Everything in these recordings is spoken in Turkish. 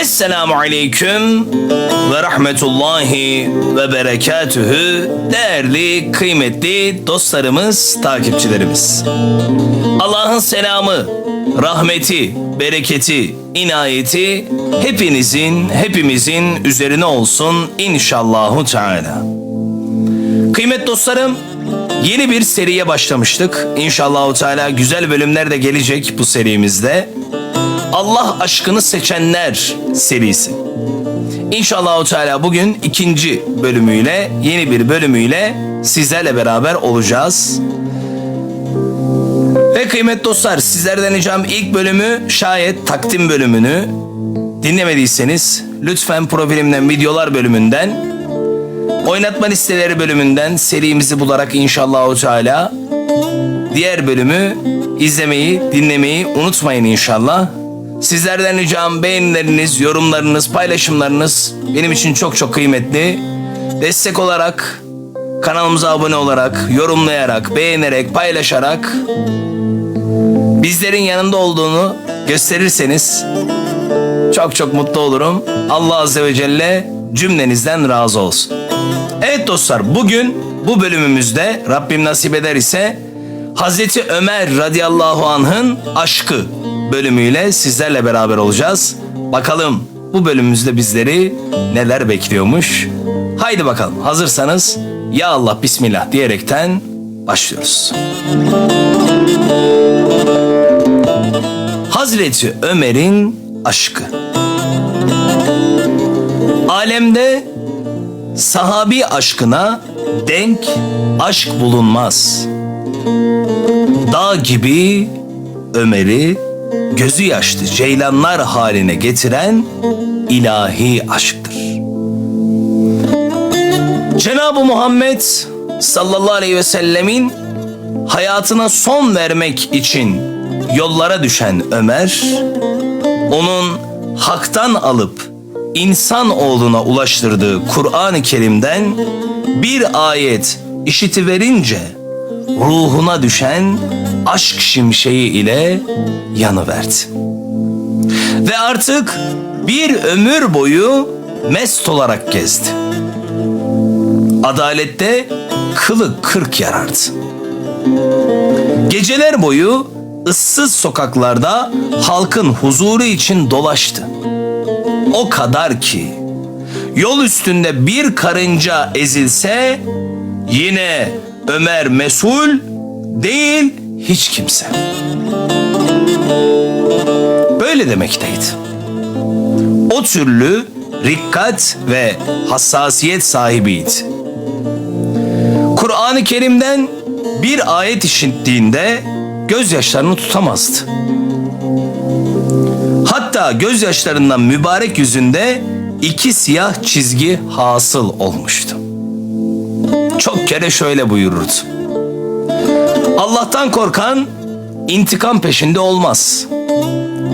Esselamu Aleyküm ve Rahmetullahi ve Berekatühü değerli, kıymetli dostlarımız, takipçilerimiz. Allah'ın selamı, rahmeti, bereketi, inayeti hepinizin, hepimizin üzerine olsun inşallahu teala. Kıymet dostlarım, yeni bir seriye başlamıştık. İnşallahu teala güzel bölümler de gelecek bu serimizde. Allah aşkını seçenler serisi. İnşallah Teala bugün ikinci bölümüyle, yeni bir bölümüyle sizlerle beraber olacağız. Ve kıymet dostlar sizlerden ricam ilk bölümü şayet takdim bölümünü dinlemediyseniz lütfen profilimden videolar bölümünden oynatma listeleri bölümünden serimizi bularak inşallah Teala diğer bölümü izlemeyi, dinlemeyi unutmayın inşallah. Sizlerden ricam beğenileriniz, yorumlarınız, paylaşımlarınız benim için çok çok kıymetli. Destek olarak, kanalımıza abone olarak, yorumlayarak, beğenerek, paylaşarak bizlerin yanında olduğunu gösterirseniz çok çok mutlu olurum. Allah Azze ve Celle cümlenizden razı olsun. Evet dostlar bugün bu bölümümüzde Rabbim nasip eder ise Hazreti Ömer radıyallahu anh'ın aşkı bölümüyle sizlerle beraber olacağız. Bakalım bu bölümümüzde bizleri neler bekliyormuş. Haydi bakalım hazırsanız ya Allah bismillah diyerekten başlıyoruz. Hazreti Ömer'in aşkı. Alemde sahabi aşkına denk aşk bulunmaz. Dağ gibi Ömer'i gözü yaşlı ceylanlar haline getiren ilahi aşktır. Cenab-ı Muhammed sallallahu aleyhi ve sellemin hayatına son vermek için yollara düşen Ömer, onun haktan alıp insan oğluna ulaştırdığı Kur'an-ı Kerim'den bir ayet işitiverince ruhuna düşen aşk şimşeği ile yanıverdi. Ve artık bir ömür boyu mest olarak gezdi. Adalette kılı kırk yarardı. Geceler boyu ıssız sokaklarda halkın huzuru için dolaştı. O kadar ki yol üstünde bir karınca ezilse yine Ömer mesul değil hiç kimse. Böyle demekteydi. O türlü rikkat ve hassasiyet sahibiydi. Kur'an-ı Kerim'den bir ayet işittiğinde gözyaşlarını tutamazdı. Hatta gözyaşlarından mübarek yüzünde iki siyah çizgi hasıl olmuştu. Çok kere şöyle buyururdu. Allah'tan korkan intikam peşinde olmaz.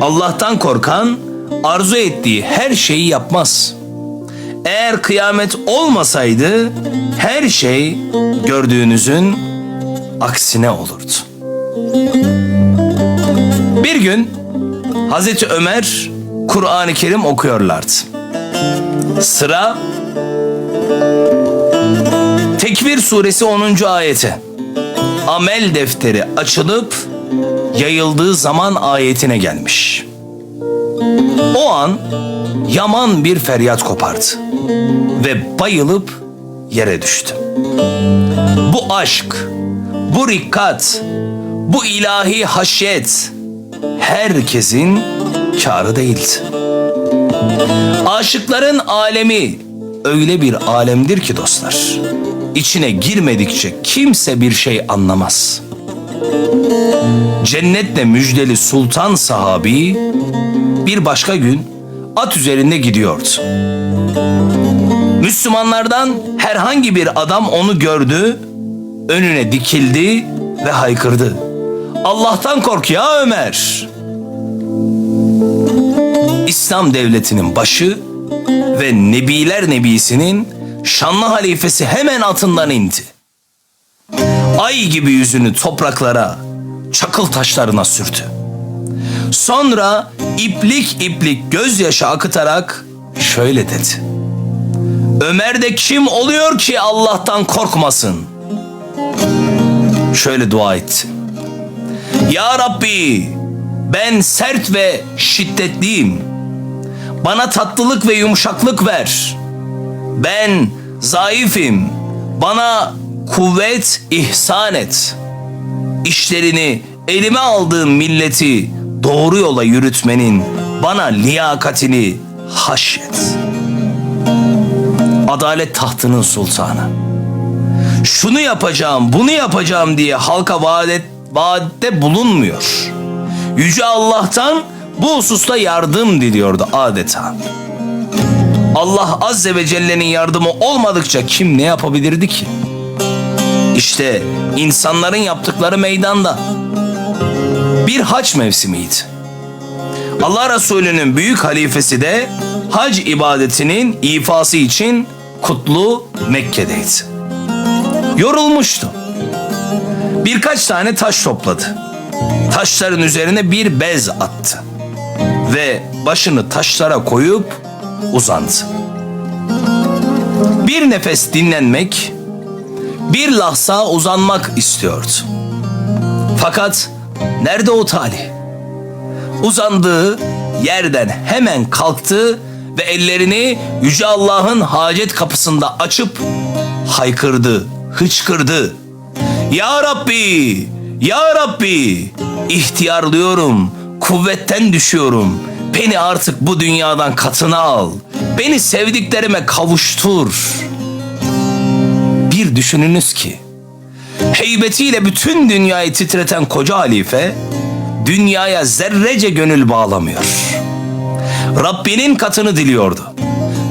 Allah'tan korkan arzu ettiği her şeyi yapmaz. Eğer kıyamet olmasaydı her şey gördüğünüzün aksine olurdu. Bir gün Hazreti Ömer Kur'an-ı Kerim okuyorlardı. Sıra Tekvir suresi 10. ayeti. Amel defteri açılıp yayıldığı zaman ayetine gelmiş. O an yaman bir feryat kopardı ve bayılıp yere düştü. Bu aşk, bu rikkat, bu ilahi haşyet herkesin kârı değildi. Aşıkların alemi öyle bir alemdir ki dostlar. İçine girmedikçe kimse bir şey anlamaz. Cennetle müjdeli sultan sahabi bir başka gün at üzerinde gidiyordu. Müslümanlardan herhangi bir adam onu gördü, önüne dikildi ve haykırdı. Allah'tan kork ya Ömer. İslam devletinin başı ve Nebiler Nebisi'nin şanlı halifesi hemen atından indi. Ay gibi yüzünü topraklara, çakıl taşlarına sürdü. Sonra iplik iplik gözyaşı akıtarak şöyle dedi. Ömer de kim oluyor ki Allah'tan korkmasın? Şöyle dua etti. Ya Rabbi ben sert ve şiddetliyim. Bana tatlılık ve yumuşaklık ver. Ben zayıfim. Bana kuvvet ihsan et. İşlerini elime aldığım milleti doğru yola yürütmenin bana liyakatini haşyet. Adalet tahtının sultanı. Şunu yapacağım, bunu yapacağım diye halka vaat et, vaatte bulunmuyor. Yüce Allah'tan bu hususta yardım diliyordu adeta. Allah Azze ve Celle'nin yardımı olmadıkça kim ne yapabilirdi ki? İşte insanların yaptıkları meydanda. Bir hac mevsimiydi. Allah Resulü'nün büyük halifesi de hac ibadetinin ifası için kutlu Mekke'deydi. Yorulmuştu. Birkaç tane taş topladı. Taşların üzerine bir bez attı. Ve başını taşlara koyup uzandı. Bir nefes dinlenmek, bir lahza uzanmak istiyordu. Fakat nerede o talih? Uzandığı yerden hemen kalktı ve ellerini Yüce Allah'ın hacet kapısında açıp haykırdı, hıçkırdı. Ya Rabbi, Ya Rabbi, ihtiyarlıyorum, kuvvetten düşüyorum. Beni artık bu dünyadan katına al. Beni sevdiklerime kavuştur. Bir düşününüz ki, heybetiyle bütün dünyayı titreten koca halife, dünyaya zerrece gönül bağlamıyor. Rabbinin katını diliyordu.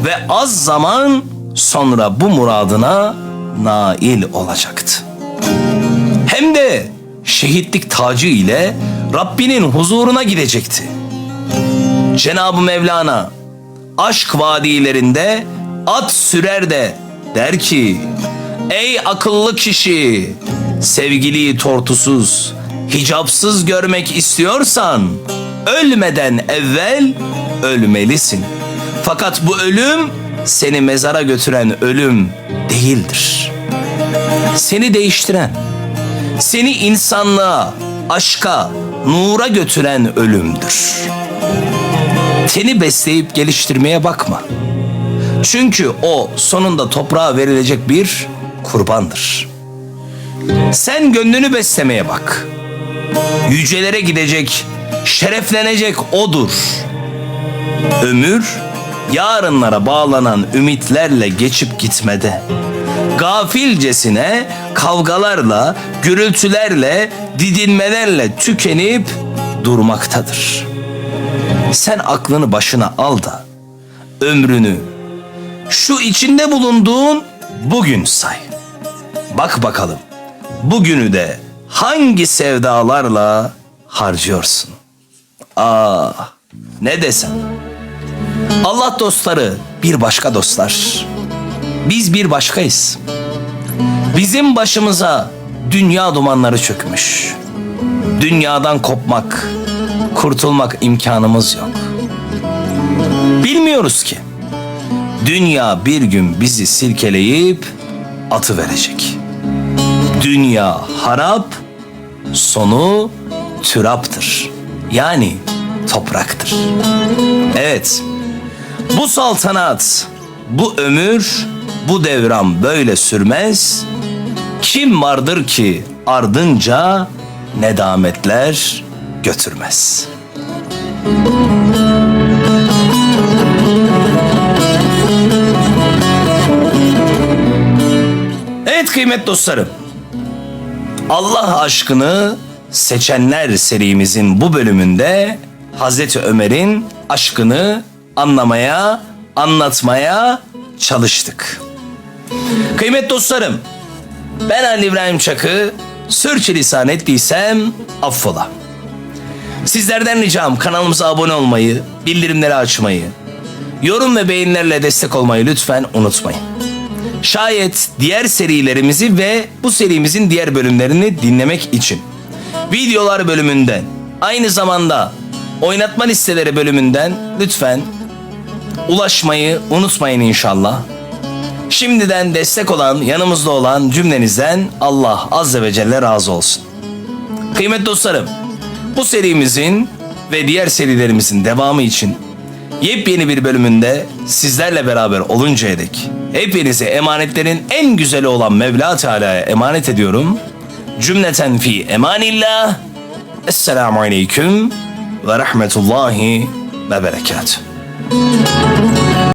Ve az zaman sonra bu muradına nail olacaktı. Hem de şehitlik tacı ile Rabbinin huzuruna gidecekti. Cenab-ı Mevlana aşk vadilerinde at sürer de der ki Ey akıllı kişi sevgiliyi tortusuz, hicapsız görmek istiyorsan ölmeden evvel ölmelisin. Fakat bu ölüm seni mezara götüren ölüm değildir. Seni değiştiren, seni insanlığa, aşka, nura götüren ölümdür. Seni besleyip geliştirmeye bakma. Çünkü o sonunda toprağa verilecek bir kurbandır. Sen gönlünü beslemeye bak. Yücelere gidecek, şereflenecek odur. Ömür yarınlara bağlanan ümitlerle geçip gitmede. Gafilcesine kavgalarla, gürültülerle, didinmelerle tükenip durmaktadır. Sen aklını başına al da ömrünü şu içinde bulunduğun bugün say. Bak bakalım bugünü de hangi sevdalarla harcıyorsun? Ah ne desem. Allah dostları bir başka dostlar. Biz bir başkayız. Bizim başımıza dünya dumanları çökmüş. Dünyadan kopmak, kurtulmak imkanımız yok. Bilmiyoruz ki. Dünya bir gün bizi silkeleyip atı verecek. Dünya harap, sonu türaptır. Yani topraktır. Evet. Bu saltanat, bu ömür, bu devran böyle sürmez. Kim vardır ki ardınca nedametler götürmez. Evet kıymet dostlarım. Allah aşkını seçenler serimizin bu bölümünde Hazreti Ömer'in aşkını anlamaya, anlatmaya çalıştık. Kıymet dostlarım, ben Ali İbrahim Çakı, sürçülisan ettiysem affola. Sizlerden ricam kanalımıza abone olmayı, bildirimleri açmayı, yorum ve beğenilerle destek olmayı lütfen unutmayın. Şayet diğer serilerimizi ve bu serimizin diğer bölümlerini dinlemek için videolar bölümünden aynı zamanda oynatma listeleri bölümünden lütfen ulaşmayı unutmayın inşallah. Şimdiden destek olan, yanımızda olan cümlenizden Allah Azze ve Celle razı olsun. Kıymetli dostlarım, bu serimizin ve diğer serilerimizin devamı için yepyeni bir bölümünde sizlerle beraber oluncaya dek hepinize emanetlerin en güzeli olan Mevla Teala'ya emanet ediyorum. Cümleten fi emanillah. Esselamu aleyküm ve rahmetullahi ve berekatuhu.